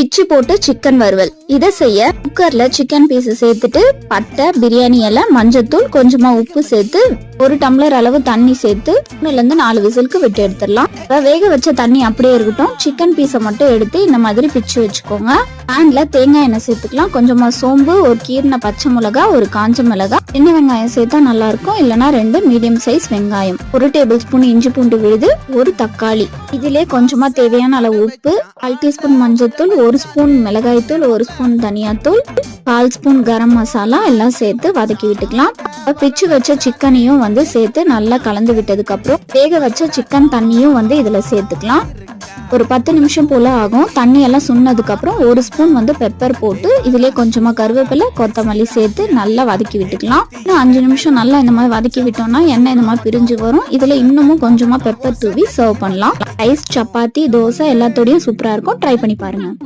இச்சி போட்டு சிக்கன் வறுவல். இதை செய்ய குக்கர்ல சிக்கன் பீஸ் சேர்த்துட்டு பட்டை பிரியாணி இலை மஞ்சத்தூள் கொஞ்சமா உப்பு சேர்த்து ஒரு டம்ளர் அளவு தண்ணி சேர்த்து மூணுல இருந்து நாலு விசிலுக்கு விட்டு எடுத்துடலாம். வேக வச்ச தண்ணி அப்படியே இருக்கட்டும். சிக்கன் பீஸை மட்டும் எடுத்து இந்த மாதிரி பிச்சு வச்சுக்கோங்க. பேன்ல தேங்காய் எண்ணெய் சேர்த்துக்கலாம். கொஞ்சமா சோம்பு ஒரு கீர்ன பச்சை மிளகா ஒரு காஞ்ச மிளகா. சின்ன வெங்காயம் சேர்த்தா நல்லா இருக்கும். இல்லனா ரெண்டு மீடியம் சைஸ் வெங்காயம். ஒரு டேபிள் ஸ்பூன் இஞ்சி பூண்டு விழுது ஒரு தக்காளி. இதிலே கொஞ்சமா தேவையான அளவு உப்பு கால் டீஸ்பூன் மஞ்சத்தூள் ஒரு ஸ்பூன் மிளகாய்த்தூள் ஒரு ஸ்பூன் தனியாத்தூள் கால் ஸ்பூன் கரம் மசாலா எல்லாம் சேர்த்து வதக்கி விட்டுக்கலாம். பிச்சு வச்ச சிக்கனையும் வந்து சேர்த்து நல்லா கலந்து விட்டதுக்கு அப்புறம் வேக வச்ச சிக்கன் தண்ணியும் வந்து இதுல சேர்த்துக்கலாம். ஒரு பத்து நிமிஷம் போல ஆகும். தண்ணி எல்லாம் சுண்ணதுக்கு அப்புறம் ஒரு ஸ்பூன் வந்து பெப்பர் போட்டு இதுலயே கொஞ்சமா கருவேப்பிலை கொத்தமல்லி சேர்த்து நல்லா வதக்கி விட்டுக்கலாம். இன்னும் அஞ்சு நிமிஷம் நல்லா இந்த மாதிரி வதக்கி விட்டோம்னா எண்ணெய் இந்த மாதிரி பிரிஞ்சு வரும். இதுல இன்னமும் கொஞ்சமா பெப்பர் தூவி சர்வ் பண்ணலாம். ரைஸ் சப்பாத்தி தோசை எல்லாத்தோடையும் சூப்பரா இருக்கும். ட்ரை பண்ணி பாருங்க.